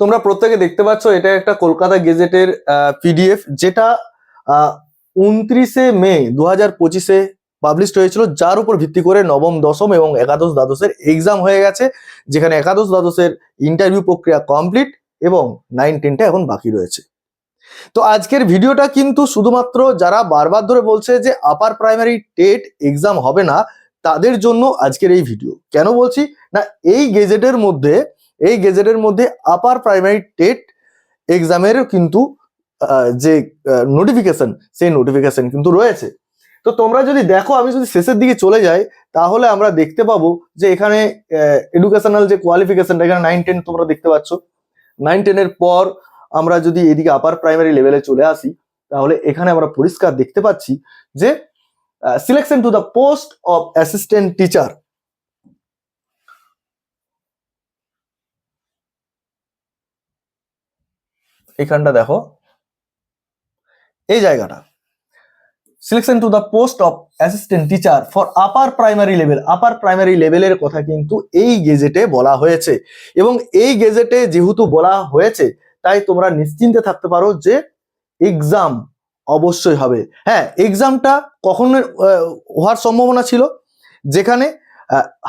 তোমরা প্রত্যেকে দেখতে পাচ্ছ, এটা একটা কলকাতা গেজেটের পিডিএফ যেটা উনত্রিশে মে দু হাজার পঁচিশে পাবলিশড হয়েছিল, যার উপর ভিত্তি করে নবম, দশম এবং একাদশ দ্বাদশের এক্সাম হয়ে গেছে, যেখানে একাদশ দ্বাদশের ইন্টারভিউ প্রক্রিয়া কমপ্লিট এবং নাইন টেনটা এখন বাকি রয়েছে। তো আজকের ভিডিওটা কিন্তু শুধুমাত্র যারা বারবার ধরে বলছে যে আপার প্রাইমারি টেট এক্সাম হবে না, তাদের জন্য আজকের এই ভিডিও কেন বলছি? না, এই গেজেটের মধ্যে এই গেজেটের মধ্যে আপার প্রাইমারি টেট এক্সামেরও কিন্তু যে নোটিফিকেশন সেই নোটিফিকেশন কিন্তু রয়েছে। তো তোমরা যদি দেখো, আমি যদি শেষের দিকে চলে যাই, তাহলে আমরা দেখতে পাবো যে এখানে এডুকেশনাল যে কোয়ালিফিকেশনটা এখানে নাইন টেন তোমরা দেখতে পাচ্ছ। নাইন টেনের পর আমরা যদি এদিকে আপার প্রাইমারি লেভেলে চলে আসি, তাহলে এখানে আমরা পরিষ্কার দেখতে পাচ্ছি যে selection to the post of assistant teacher এখানটা দেখো। এই জায়গাটা। Selection to the post of assistant teacher for upper primary level upper primary লেভেলের কথা কিন্তু এই গেজেটে বলা হয়েছে। এবং এই গেজেটে যেহেতু বলা হয়েছে, তাই তোমরা নিশ্চিন্তে থাকতে পারো যে এক্সাম অবশ্যই হবে। হ্যাঁ এক্সামটা কখন হওয়ার সম্ভাবনা ছিল। যেখানে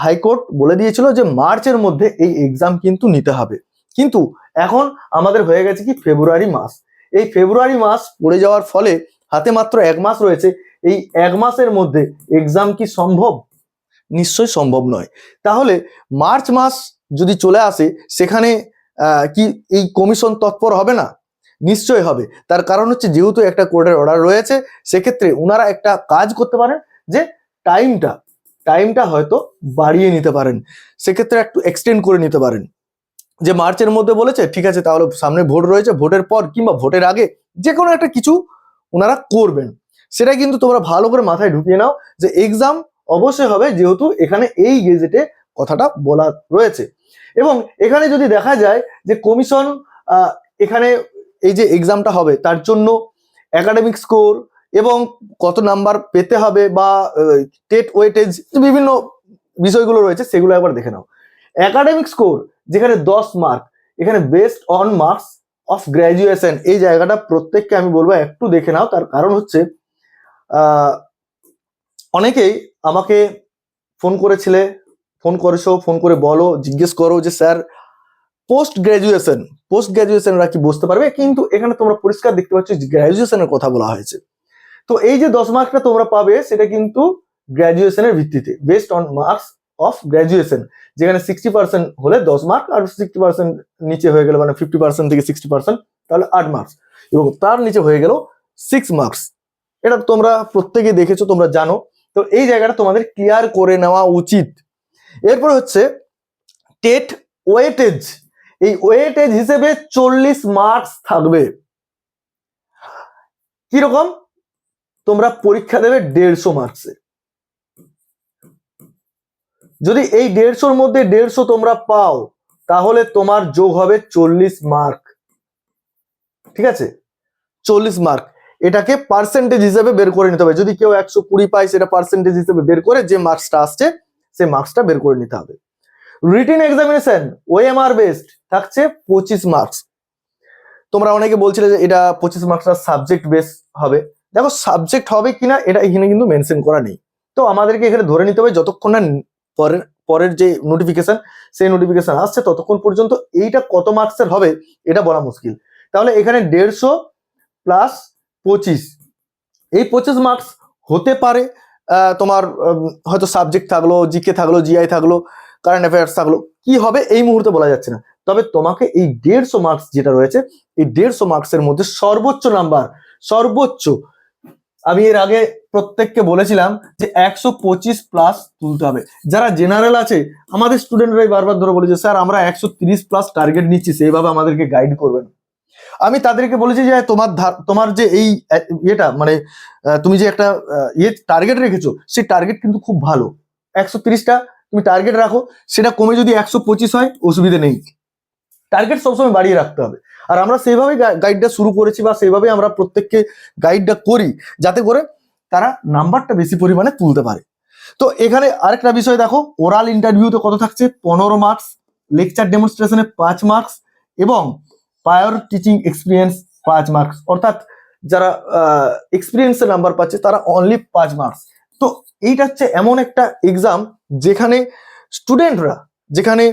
হাইকোর্ট বলে দিয়েছিল যে মার্চের মধ্যে এই এক্সাম কিন্তু নিতে হবে। কিন্তু এখন আমাদের হয়ে গেছে কি ফেব্রুয়ারি মাস। এই ফেব্রুয়ারি মাস পড়ে যাওয়ার ফলে হাতে মাত্র এক মাস রয়েছে। এই এক মাসের মধ্যে এক্সাম কি সম্ভব? নিশ্চয়ই সম্ভব নয়। তাহলে মার্চ মাস যদি চলে আসে, সেখানে কি এই কমিশন তৎপর হবে না? নিশ্চয়ই হবে। তার কারণ হচ্ছে যেহেতু একটা কোর্টের অর্ডার রয়েছে, সেক্ষেত্রে ওনারা একটা কাজ করতে পারেন যে টাইমটা টাইমটা হয়তো বাড়িয়ে নিতে পারেন। সেক্ষেত্রে একটু এক্সটেন্ড করে নিতে পারেন। যে মার্চের মধ্যে বলেছে, ঠিক আছে, তাহলে সামনে ভোট রয়েছে, ভোটের পর কিংবা ভোটের আগে যে কোনো একটা কিছু ওনারা করবেন। সেটা কিন্তু তোমরা ভালো করে মাথায় ঢুকিয়ে নাও যে এক্সাম অবশ্যই হবে যেহেতু এখানে এই গেজেটে কথাটা বলা রয়েছে। এবং এখানে যদি দেখা যায় যে কমিশন এখানে এই যে এক্সামটা হবে, তার জন্য একাডেমিক স্কোর এবং কত নাম্বার পেতে হবে বা টেট ওয়েটেজ, বিভিন্ন বিষয়গুলো রয়েছে, সেগুলো একবার দেখে নাও। একাডেমিক স্কোর যেখানে দশ মার্ক এখানে best on marks of graduation এই জায়গাটা প্রত্যেককে আমি বলব একটু দেখে নাও। তার কারণ হচ্ছে অনেকেই আমাকে ফোন করেছিলে ফোন করেছ ফোন করে বলো, জিজ্ঞেস করো যে, স্যার পোস্ট গ্র্যাজুয়েশন পোস্ট গ্র্যাজুয়েশনরা কি বুঝতে পারবে? কিন্তু এখানে তোমরা পরিষ্কার দেখতে পাচ্ছ গ্র্যাজুয়েশনের কথা বলা হয়েছে। তো এই যে দশ মার্কটা তোমরা পাবে, সেটা কিন্তু গ্র্যাজুয়েশনের ভিত্তিতে best on marks of graduation যেখানে সিক্সটি পার্সেন্ট হলে দশ মার্ক আর সিক্সটি পার্সেন্ট নিচে হয়ে গেল মানে ফিফটি পার্সেন্ট থেকে সিক্সটি পার্সেন্ট তাহলে আট মার্কস এবং তার নিচে হয়ে গেল সিক্স মার্কস এটা তোমরা প্রত্যেকে দেখেছ, তোমরা জানো। তো এই জায়গাটা তোমাদের ক্লিয়ার করে নেওয়া উচিত। এরপর হচ্ছে টেট ওয়েটেজ। এই ওয়েটেজ হিসেবে চল্লিশ মার্কস থাকবে। কীরকম? তোমরা পরীক্ষা দেবে দেড়শো মার্কসে যদি এই দেড়শোর মধ্যে দেড়শো তোমরা পাও, তাহলে তোমার যোগ হবে চল্লিশ মার্ক ঠিক আছে? চল্লিশ মার্ক এটাকে পার্সেন্টেজ হিসেবে বের করে নিতে হবে। যদি কেউ একশো কুড়ি পায়, সেটা পার্সেন্টেজ হিসেবে বের করে যে মার্কসটা আসছে, সেই মার্কসটা বের করে নিতে হবে। রিটিন এক্সামিনেশন ওএমআর বেসড থাকছে পঁচিশ মার্কস তোমরা অনেকে বলছিলে যে এটা পঁচিশ মার্কসটা সাবজেক্ট বেস হবে। দেখো সাবজেক্ট হবে কিনা, এটা এখানে কিন্তু মেনশন করা নেই। তো আমাদেরকে এখানে ধরে নিতে হবে, যতক্ষণ না পরের পরের যে নোটিফিকেশন সেই নোটিফিকেশন আসছে, ততক্ষণ পর্যন্ত এইটা কত মার্কসের হবে, এটা বলা মুশকিল। তাহলে এখানে দেড়শো প্লাস পঁচিশ। এই পঁচিশ মার্কস হতে পারে তোমার হয়তো সাবজেক্ট থাকল জিকে থাকল জিআই থাকল কারেন্ট অ্যাফেয়ার্স থাকল, কি হবে এই মুহূর্তে বলা যাচ্ছে না। তবে তোমাকে এই দেড়শো মার্কস যেটা রয়েছে, এই দেড়শো মার্কসের মধ্যে সর্বোচ্চ নাম্বার সর্বোচ্চ আমি এর আগে প্রত্যেককে বলেছিলাম যে একশো পঁচিশ প্লাস তুলতে হবে। যারা জেনারেল আছে, আমাদের স্টুডেন্টরাই বারবার ধরে বলেছে, স্যার, আমরা একশো তিরিশ প্লাস টার্গেট নিচ্ছি, সেইভাবে আমাদেরকে গাইড করবেন। আমি তাদেরকে বলেছি যে, তোমার তোমার যে এই ইয়েটা মানে তুমি যে একটা ইয়ে টার্গেট রেখেছো, সেই টার্গেট কিন্তু খুব ভালো। একশো তিরিশটা তুমি টার্গেট রাখো, সেটা কমে যদি একশো পঁচিশ হয়, অসুবিধে নেই। টার্গেট সবসময় বাড়িয়ে রাখতে হবে। আর আমরা সেইভাবেই গাইডটা শুরু করেছি বা সেইভাবেই আমরা প্রত্যেককে গাইডটা করি, যাতে করে তারা নাম্বারটা বেশি পরিমাণে তুলতে পারে। তো এখানে আরেকটা বিষয় দেখো ওরাল ইন্টারভিউতে কত থাকছে? পনেরো মার্কস লেকচার ডেমনস্ট্রেশনে পাঁচ মার্কস এবং পায়র টিচিং এক্সপিরিয়েন্স পাঁচ মার্কস অর্থাৎ যারা এক্সপিরিয়েন্সের নাম্বার পাচ্ছে, তারা অনলি পাঁচ মার্কস তো এইটা হচ্ছে এমন একটা এক্সাম যেখানে স্টুডেন্টরা যেখানে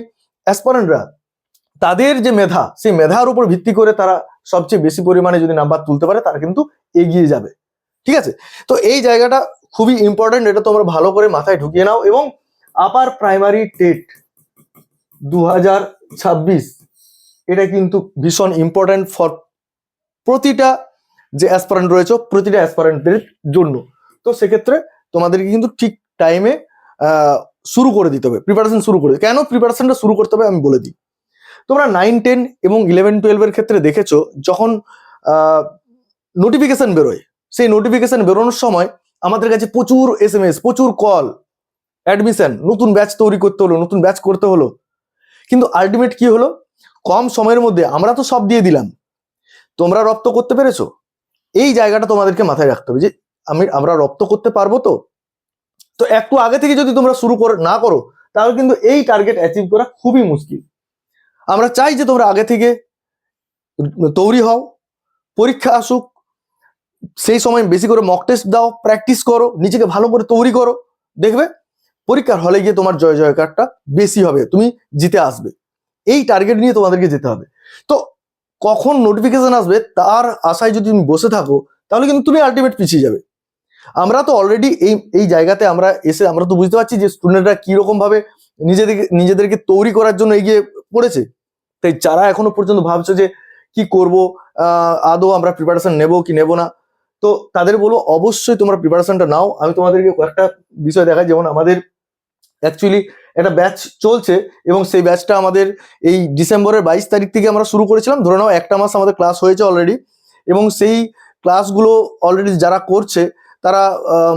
অ্যাসপারেন্টরা তাদের যে মেধা, সেই মেধার উপর ভিত্তি করে তারা সবচেয়ে বেশি পরিমাণে যদি নাম্বার তুলতে পারে, তারা কিন্তু এগিয়ে যাবে। ঠিক আছে? তো এই জায়গাটা খুবই ইম্পর্টেন্ট এটা তোমরা ভালো করে মাথায় ঢুকিয়ে নাও এবং আপার প্রাইমারি টেট দু হাজার ছাব্বিশ, এটা কিন্তু ভীষণ ইম্পর্টেন্ট ফর প্রতিটা যে অ্যাসপারেন্ট রয়েছে, প্রতিটা অ্যাসপারেন্টদের জন্য। তো সেক্ষেত্রে তোমাদেরকে কিন্তু ঠিক টাইমে শুরু করে দিতে হবে। প্রিপারেশন শুরু করে কেন প্রিপারেশনটা শুরু করতে হবে আমি বলে দিই। তোমরা নাইন টেন এবং ইলেভেন টুয়েলভের ক্ষেত্রে দেখেছ, যখন নোটিফিকেশন বেরোয়, সেই নোটিফিকেশন বেরোনোর সময় আমাদের কাছে প্রচুর এস এম এস প্রচুর কল অ্যাডমিশন নতুন ব্যাচ তৈরি করতে হলো, নতুন ব্যাচ করতে হলো। কিন্তু আলটিমেট কি হলো? কম সময়ের মধ্যে আমরা তো সব দিয়ে দিলাম। তোমরা রপ্ত করতে পেরেছ? এই জায়গাটা তোমাদেরকে মাথায় রাখতে হবে যে, আমি, আমরা রপ্ত করতে পারব তো? তো একটু আগে থেকে যদি তোমরা শুরু করে, না করো, তাহলে কিন্তু এই টার্গেট অ্যাচিভ করা খুবই মুশকিল। আমরা চাই যে তোমরা আগে থেকে তৈরি হও, পরীক্ষা আসুক, সেই সময় বেশি করে মক টেস্ট দাও প্র্যাকটিস করো, নিজেকে ভালো করে তৈরি করো, দেখবে পরীক্ষার হলে গিয়ে তোমার জয় জয়কারটা বেশি হবে, তুমি জিতে আসবে। এই টার্গেট নিয়ে তোমাদেরকে যেতে হবে। তো কখন নোটিফিকেশন আসবে তার আশায় যদি তুমি বসে থাকো, তাহলে কিন্তু তুমি আলটিমেট পিছিয়ে যাবে। আমরা তো অলরেডি এই এই জায়গাতে আমরা এসে, আমরা তো বুঝতে পারছি যে স্টুডেন্টরা কীরকম ভাবে নিজেদেরকে নিজেদেরকে তৈরি করার জন্য এগিয়ে পড়েছে। তাই যারা এখনও পর্যন্ত ভাবছ যে কি করব আদৌ আমরা প্রিপারেশন নেব কি নেব না, তো তাদের বলব অবশ্যই তোমরা প্রিপারেশনটা নাও। আমি তোমাদেরকে কয়েকটা বিষয় দেখাই। যেমন আমাদের অ্যাকচুয়ালি একটা ব্যাচ চলছে এবং সেই ব্যাচটা আমাদের এই ডিসেম্বরের বাইশ তারিখ থেকে আমরা শুরু করেছিলাম। ধরে নাও একটা মাস আমাদের ক্লাস হয়েছে অলরেডি এবং সেই ক্লাসগুলো অলরেডি যারা করছে, তারা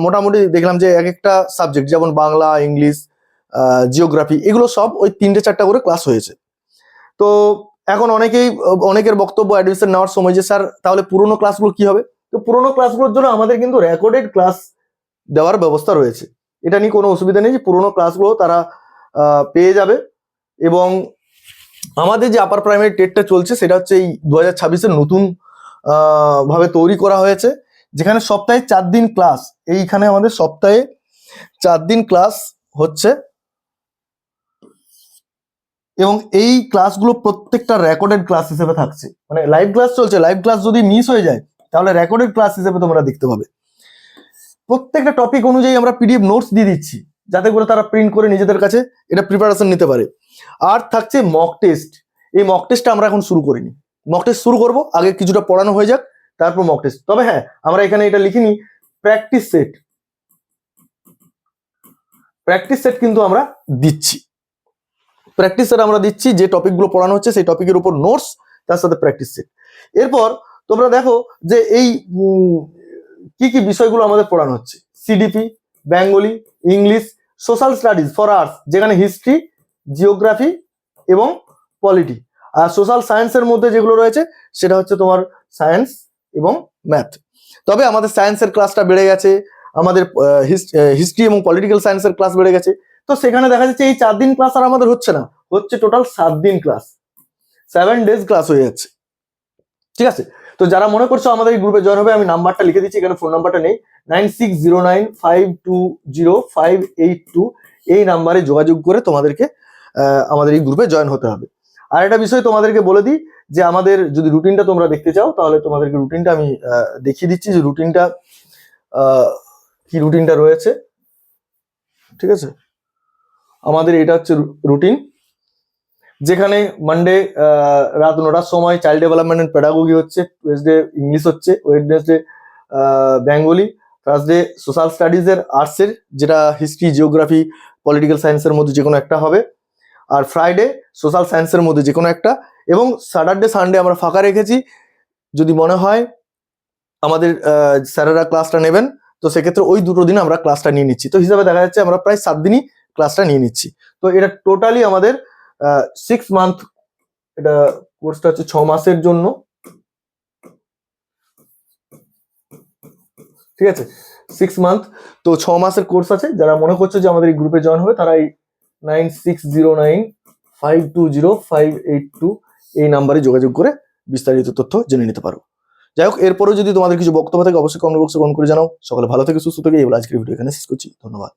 মোটামুটি দেখলাম যে এক একটা সাবজেক্ট যেমন বাংলা, ইংলিশ জিওগ্রাফি এগুলো সব ওই তিনটে চারটা করে ক্লাস হয়েছে। তো এখন অনেকেই, অনেকের বক্তব্য অ্যাডমিশন নেওয়ার সময় যে, স্যার, তাহলে পুরোনো ক্লাসগুলো কি হবে? তো পুরোনো ক্লাসগুলোর জন্য আমাদের কিন্তু রেকর্ডেড ক্লাস দেওয়ার ব্যবস্থা রয়েছে। এটা নিয়ে কোনো অসুবিধা নেই যে, পুরোনো ক্লাসগুলো তারা পেয়ে যাবে এবং আমাদের যে আপার প্রাইমারি টেটটা চলছে, সেটা হচ্ছে এই দু হাজার ছাব্বিশের নতুন ভাবে তৈরি করা হয়েছে, যেখানে সপ্তাহে চার দিন ক্লাস এইখানে আমাদের সপ্তাহে চার দিন ক্লাস হচ্ছে। এবং এই ক্লাসগুলো প্রত্যেকটা রেকর্ডেড ক্লাস হিসেবে থাকছে। মানে লাইভ ক্লাস চলছে লাইভ ক্লাস যদি মিস হয়ে যায়, তাহলে রেকর্ডেড ক্লাস হিসেবে তোমরা দেখতে পাবে। প্রত্যেকটা টপিক অনুযায়ী আমরা পিডিএফ নোটস দিয়ে দিচ্ছি, যাতে করে তারা প্রিন্ট করে নিজেদের কাছে এটা প্রিপারেশন নিতে পারে। আর থাকছে মক টেস্ট এই মক টেস্টটা আমরা এখন শুরু করিনি। মক টেস্ট শুরু করব, আগে কিছুটা পড়ানো হয়ে যাক, তারপর মক টেস্ট তবে হ্যাঁ আমরা এখানে এটা লিখিনি প্র্যাকটিস সেট প্র্যাকটিস সেট কিন্তু আমরা দিচ্ছি। প্র্যাকটিস সেট আমরা দিচ্ছি, যে টপিকগুলো পড়ানো হচ্ছে, সেই টপিকের উপর নোটস তার সাথে প্র্যাকটিস সেট এরপর তোমরা দেখো যে এই কি কি বিষয়গুলো আমাদের পড়ানো হচ্ছে। CDP Bengali English social studies for arts যেখানে হিস্ট্রি জিওগ্রাফি এবং পলিটি আর সোশ্যাল সায়েন্সের মধ্যে যেগুলো রয়েছে, সেটা হচ্ছে তোমার সায়েন্স এবং ম্যাথ তবে আমাদের সায়েন্সের ক্লাসটা বেড়ে গেছে, আমাদের হিস্ট্রি এবং পলিটিক্যাল সায়েন্সের ক্লাস বেড়ে গেছে। তো সেখানে দেখা যাচ্ছে এই চার দিন ক্লাস আর আমাদের হচ্ছে না। হচ্ছে টোটাল সাত দিন ক্লাস সেভেন ডেজ ক্লাস হয়ে যাচ্ছে। ঠিক আছে? তো যারা মনে করছ আমাদের এই গ্রুপে জয়েন হবে, আমি নাম্বারটা লিখে দিচ্ছি, এখানে ফোন নাম্বারটা নেই। Nine six zero nine five two zero five eight two এই নাম্বারে যোগাযোগ করে তোমাদেরকে আমাদের এই গ্রুপে জয়েন হতে হবে। আর একটা বিষয় তোমাদেরকে বলে দিই, যে আমাদের যদি রুটিনটা তোমরা দেখতে চাও, তাহলে তোমাদেরকে রুটিনটা আমি দেখিয়ে দিচ্ছি যে রুটিনটা কি রুটিনটা রয়েছে। ঠিক আছে? আমাদের এটা হচ্ছে রুটিন যেখানে মানডে রাত নটার সময় চাইল্ড ডেভেলপমেন্ট এন্ড পেডাগোগি হচ্ছে ওয়েসডে ইংলিশ হচ্ছে ওয়েডনেসডে বেঙ্গলি থার্সডে সোশ্যাল স্টাডিজের আর্টসের যেটা হিস্ট্রি জিওগ্রাফি পলিটিক্যাল সায়েন্সের মধ্যে যে কোনো একটা হবে, আর ফ্রাইডে সোশ্যাল সায়েন্সের মধ্যে যে কোনো একটা, এবং স্যাটারডে সানডে আমরা ফাঁকা রেখেছি, যদি মনে হয় আমাদের স্যারেরা ক্লাসটা নেবেন, তো সেক্ষেত্রে ওই দুটো দিন আমরা ক্লাসটা নিয়ে নিচ্ছি। তো হিসাবে দেখা যাচ্ছে আমরা প্রায় সাত দিনই ক্লাসটা নিয়ে নিচ্ছি। তো এটা টোটালি আমাদের সিক্স মান্থ এটা কোর্সটা হচ্ছে ছ মাসের জন্য। ঠিক আছে? সিক্স মান্থ তো ছ মাসের কোর্স আছে। যারা মনে করছে যে আমাদের এই গ্রুপে জয়েন হবে, তারা এই nine six zero nine five two zero five eight two এই নাম্বারে যোগাযোগ করে বিস্তারিত তথ্য জেনে নিতে পারো। যাই হোক, এরপরেও যদি তোমাদের কিছু বক্তব্য থাকে, অবশ্যই কমেন্ট বক্সে কমেন্ট করে জানাও। সকালে ভালো থেকে, সুস্থ থেকে এবার আজকের ভিডিও এখানে শেষ করছি। ধন্যবাদ।